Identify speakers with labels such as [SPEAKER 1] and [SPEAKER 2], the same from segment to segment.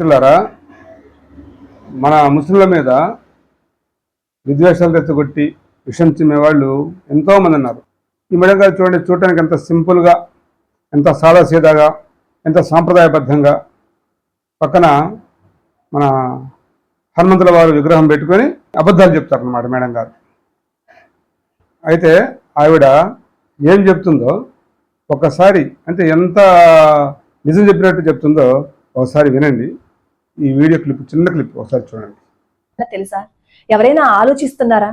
[SPEAKER 1] మిత్రులారా మన ముస్లింల మీద విద్వేషాలు తెచ్చగొట్టి విషం చిమ్మే వాళ్ళు ఎంతోమంది ఉన్నారు. ఈ మేడం గారు చూడండి చూడటానికి ఎంత సింపుల్గా ఎంత సాదాసీదాగా ఎంత సాంప్రదాయబద్ధంగా పక్కన మన హనుమంతుల వారు విగ్రహం పెట్టుకొని అబద్ధాలు చెప్తారన్నమాట మేడం గారు. అయితే ఆవిడ ఏం చెప్తుందో ఒకసారి అంటే ఎంత నిజం చెప్పినట్టు చెప్తుందో ఒకసారి వినండి. ఈ వీడియో క్లిప్ చిన్న క్లిప్ ఒకసారి చూడండి.
[SPEAKER 2] తెలుసా? ఎవరైనా ఆలోచిస్తున్నారా?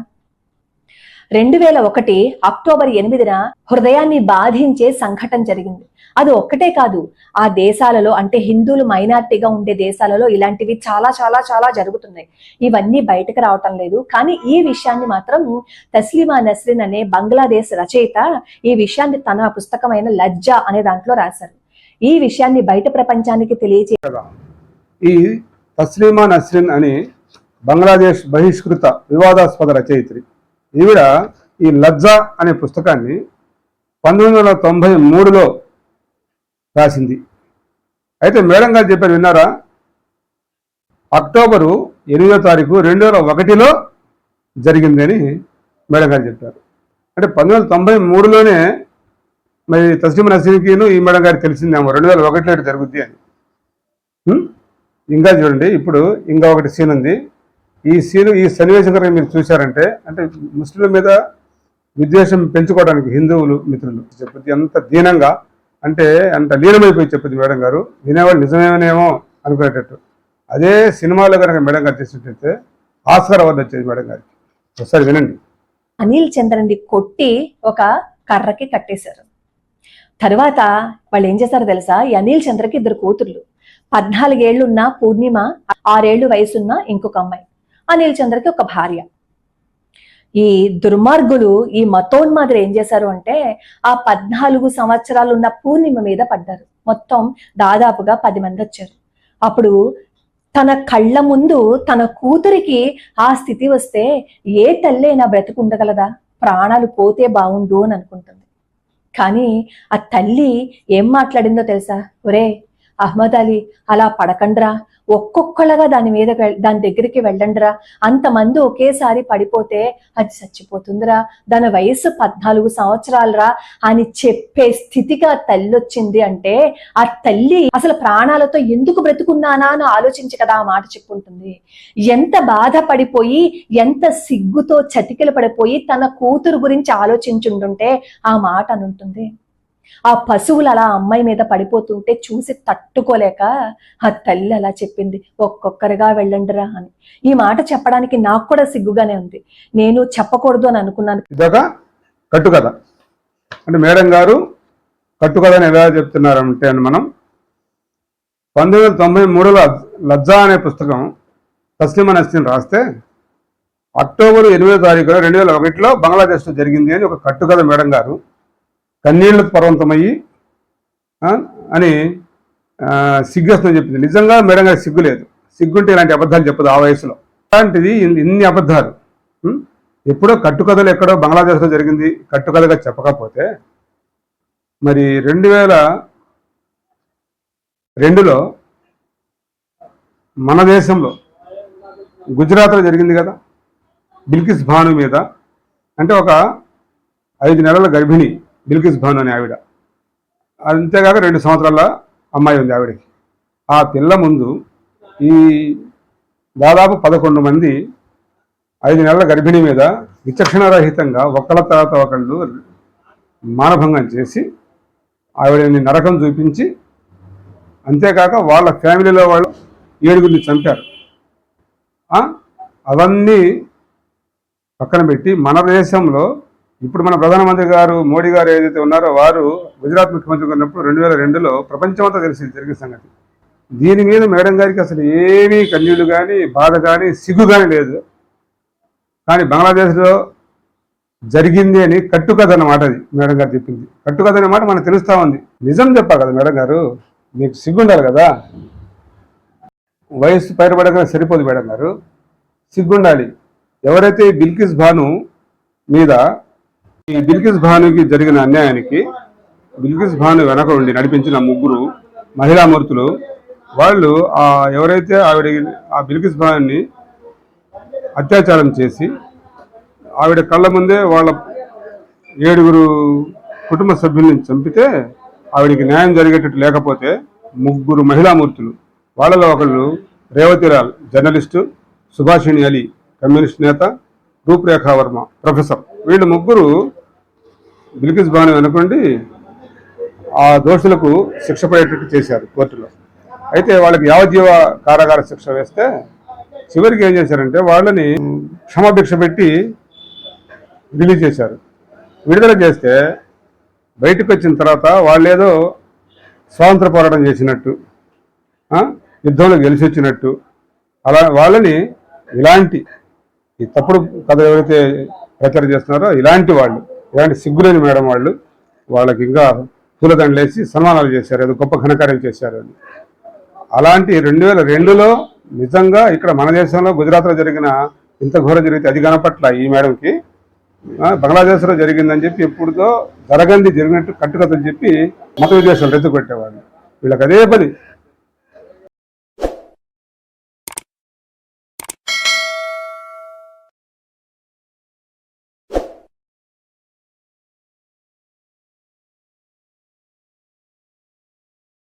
[SPEAKER 2] రెండు వేల ఒకటి అక్టోబర్ ఎనిమిదిన హృదయాన్ని బాధించే సంఘటన జరిగింది. అది ఒక్కటే కాదు ఆ దేశాలలో అంటే హిందువులు మైనార్టీగా ఉండే దేశాలలో ఇలాంటివి చాలా చాలా చాలా జరుగుతున్నాయి. ఇవన్నీ బయటకు రావటం లేదు. కానీ ఈ విషయాన్ని మాత్రం తస్లిమా నస్రిన్ అనే బంగ్లాదేశ్ రచయిత ఈ విషయాన్ని తన పుస్తకమైన లజ్జ అనే దాంట్లో రాశారు. ఈ విషయాన్ని బయట ప్రపంచానికి తెలియజే
[SPEAKER 1] ఈ తస్లీమా నస్రిన్ అని బంగ్లాదేశ్ బహిష్కృత వివాదాస్పద రచయిత్రి. ఈవిడ ఈ లజ్జా అనే పుస్తకాన్ని పంతొమ్మిది వందల తొంభై మూడులో రాసింది. అయితే మేడం గారు చెప్పారు విన్నారా? అక్టోబరు ఎనిమిదో తారీఖు రెండు వేల ఒకటిలో జరిగిందని మేడం గారు చెప్పారు. అంటే పంతొమ్మిది వందల తొంభై మూడులోనే మరి తస్లిమ నసీన్కిను ఈ మేడం గారికి తెలిసిందేమో రెండు వేల ఒకటిలో జరుగుద్ది అని. ఇంకా చూడండి ఇప్పుడు ఇంకా ఒకటి సీన్ ఉంది. ఈ సీన్ ఈ సన్నివేశం కనుక మీరు చూశారంటే అంటే ముస్లింల మీద విద్వేషం పెంచుకోవడానికి హిందువులు మిత్రులు చెప్పేది ఎంత దీనంగా అంటే అంత లీనమైపోయి చెప్పింది మేడం గారు వినేవాళ్ళు నిజమేమనేమో అనుకునేటట్టు. అదే సినిమాలో కనుక మేడం గారు చేసినట్టయితే ఆస్కార్ అవార్డు వచ్చేది మేడం గారికి. ఒకసారి వినండి.
[SPEAKER 2] అనిల్ చంద్రని కొట్టి ఒక కర్రకి కట్టేశారు. తర్వాత వాళ్ళు ఏం చేశారో తెలుసా? ఈ అనిల్ చంద్రకి ఇద్దరు కూతుర్లు. పద్నాలుగేళ్ళున్న పూర్ణిమ ఆరేళ్ళు వయసున్న ఇంకొక అమ్మాయి అనిల్ చంద్రకి ఒక భార్య. ఈ దుర్మార్గులు ఈ మతోన్మాదులు ఏం చేశారు అంటే ఆ పద్నాలుగు సంవత్సరాలు ఉన్న పూర్ణిమ మీద పడ్డారు. మొత్తం దాదాపుగా పది మంది వచ్చారు. అప్పుడు తన కళ్ళ ముందు తన కూతురికి ఆ స్థితి వస్తే ఏ తల్లైనా బ్రతికుండగలదా? ప్రాణాలు పోతే బాగుండు అని అనుకుంటుంది. కానీ ఆ తల్లి ఏం మాట్లాడిందో తెలుసా? ఒరే అహ్మద్ అలీ అలా పడకండ్రా. ఒక్కొక్కళ్ళగా దాని మీద దాని దగ్గరికి వెళ్ళండిరా. అంతమంది ఒకేసారి పడిపోతే అది చచ్చిపోతుందిరా. దాని వయసు పద్నాలుగు సంవత్సరాలరా అని చెప్పే స్థితిగా తల్లి వచ్చింది అంటే ఆ తల్లి అసలు ప్రాణాలతో ఎందుకు బ్రతుకున్నానా అని ఆలోచించి కదా ఆ మాట చెప్పుంటుంది. ఎంత బాధపడిపోయి ఎంత సిగ్గుతో చతికిల పడిపోయి తన కూతురు గురించి ఆలోచించుంటుంటే ఆ మాట అనుంటుంది. ఆ పశువులు అలా అమ్మాయి మీద పడిపోతుంటే చూసి తట్టుకోలేక ఆ తల్లి అలా చెప్పింది ఒక్కొక్కరిగా వెళ్ళండిరా అని. ఈ మాట చెప్పడానికి నాకు కూడా సిగ్గుగానే ఉంది. నేను చెప్పకూడదు అని అనుకున్నాను.
[SPEAKER 1] ఇదొక కట్టుకథ. అంటే మేడం గారు కట్టుకథని ఎలా చెప్తున్నారంటే మనం పంతొమ్మిది వందల తొంభై మూడులో లజ్జా అనే పుస్తకం తస్లిమా నస్తిని రాస్తే అక్టోబర్ ఎనిమిదో తారీఖున రెండు వేల ఒకటిలో బంగ్లాదేశ్లో జరిగింది అని ఒక కట్టుకథ మేడం గారు కన్నీళ్ళకు పర్వంతమయ్యి అని ఆ, సిగ్గేస్తుందని చెప్పింది. నిజంగా మేడం గారికి సిగ్గు లేదు. సిగ్గుంటే ఇలాంటి అబద్ధాలు చెప్పదు ఆ వయసులో. అలాంటిది ఇన్ని- అబద్ధాలు ఎప్పుడో కట్టుకథలు ఎక్కడో బంగ్లాదేశ్లో జరిగింది. కట్టుకథగా చెప్పకపోతే మరి రెండు వేల రెండులో మన దేశంలో గుజరాత్లో జరిగింది కదా? బిల్కిస్ భాను మీద అంటే ఒక ఐదు నెలల గర్భిణి బిల్కిస్ భవన్ అనే ఆవిడ. అంతేకాక రెండు సంవత్సరాల అమ్మాయి ఉంది ఆవిడకి. ఆ పిల్ల ముందు ఈ దాదాపు పదకొండు మంది ఐదు నెలల గర్భిణి మీద విచక్షణారహితంగా ఒకళ్ళ తర్వాత ఒకళ్ళు మానభంగం చేసి ఆవిడని నరకం చూపించి అంతేకాక వాళ్ళ ఫ్యామిలీలో వాళ్ళు ఏడుగురిని చంపారు. అవన్నీ పక్కన పెట్టి మన దేశంలో ఇప్పుడు మన ప్రధానమంత్రి గారు మోడీ గారు ఏదైతే ఉన్నారో వారు గుజరాత్ ముఖ్యమంత్రి ఉన్నప్పుడు రెండు వేల రెండులో ప్రపంచమంతా తెలిసింది జరిగిన సంగతి. దీని మీద మేడం గారికి అసలు ఏమీ కన్నీళ్ళు కానీ బాధ కానీ సిగ్గు కానీ లేదు. కానీ బంగ్లాదేశ్లో జరిగింది అని కట్టుకథ అన్నమాట అది మేడం గారు చెప్పింది. కట్టుకథ అనే మాట మనకు తెలుస్తా ఉంది. నిజం చెప్పా కదా మేడం గారు మీకు సిగ్గుండాలి కదా? వయస్సు పైరపడగానే సరిపోదు మేడం గారు సిగ్గుండాలి ఎవరైతే బిల్కిస్ భాను మీద ఈ బిల్కిస్ భానుకి జరిగిన అన్యాయానికి బిల్కిస్ భాను వెనక ఉండి నడిపించిన ముగ్గురు మహిళామూర్తులు వాళ్ళు ఆ ఎవరైతే ఆవిడ ఆ బిల్కిస్ భాన్ని అత్యాచారం చేసి ఆవిడ కళ్ళ ముందే వాళ్ళ ఏడుగురు కుటుంబ సభ్యుల్ని చంపితే ఆవిడికి న్యాయం జరిగేటట్టు లేకపోతే ముగ్గురు మహిళామూర్తులు వాళ్ళలో ఒకళ్ళు రేవతిలాల్ జర్నలిస్టు సుభాషిణి అలీ కమ్యూనిస్ట్ నేత రూపురేఖా వర్మ ప్రొఫెసర్. వీళ్ళు ముగ్గురు బిల్కిస్ బాను అనుకోండి ఆ దోషులకు శిక్ష పడేటట్టు చేశారు కోర్టులో. అయితే వాళ్ళకి యావజ్జీవ కారాగార శిక్ష వేస్తే చివరికి ఏం చేశారంటే వాళ్ళని క్షమాభిక్ష పెట్టి రిలీజ్ చేశారు. విడుదల చేస్తే బయటకు వచ్చిన తర్వాత వాళ్ళేదో స్వాతంత్ర పోరాటం చేసినట్టు ఆ, యుద్ధంలో గెలిచి వచ్చినట్టు అలా వాళ్ళని ఇలాంటి ఈ తప్పుడు కథ ఎవరైతే ప్రచారం చేస్తున్నారో ఇలాంటి వాళ్ళు ఇలాంటి సిగ్గులేని మేడం వాళ్ళు వాళ్ళకి ఇంకా పూలదండలేసి సన్మానాలు చేశారు. అది గొప్ప ఘనకార్యం చేశారు అని. అలాంటి రెండు వేల రెండులో నిజంగా ఇక్కడ మన దేశంలో గుజరాత్లో జరిగిన ఇంత ఘోరం జరిగితే అది కనపట్ల ఈ మేడంకి. బంగ్లాదేశ్లో జరిగిందని చెప్పి ఎప్పుడుదో జరగంది జరిగినట్టు కట్టుకథని చెప్పి మత విద్వేషాలు రెచ్చగొట్టేవాళ్ళు. వీళ్ళకి అదే పని.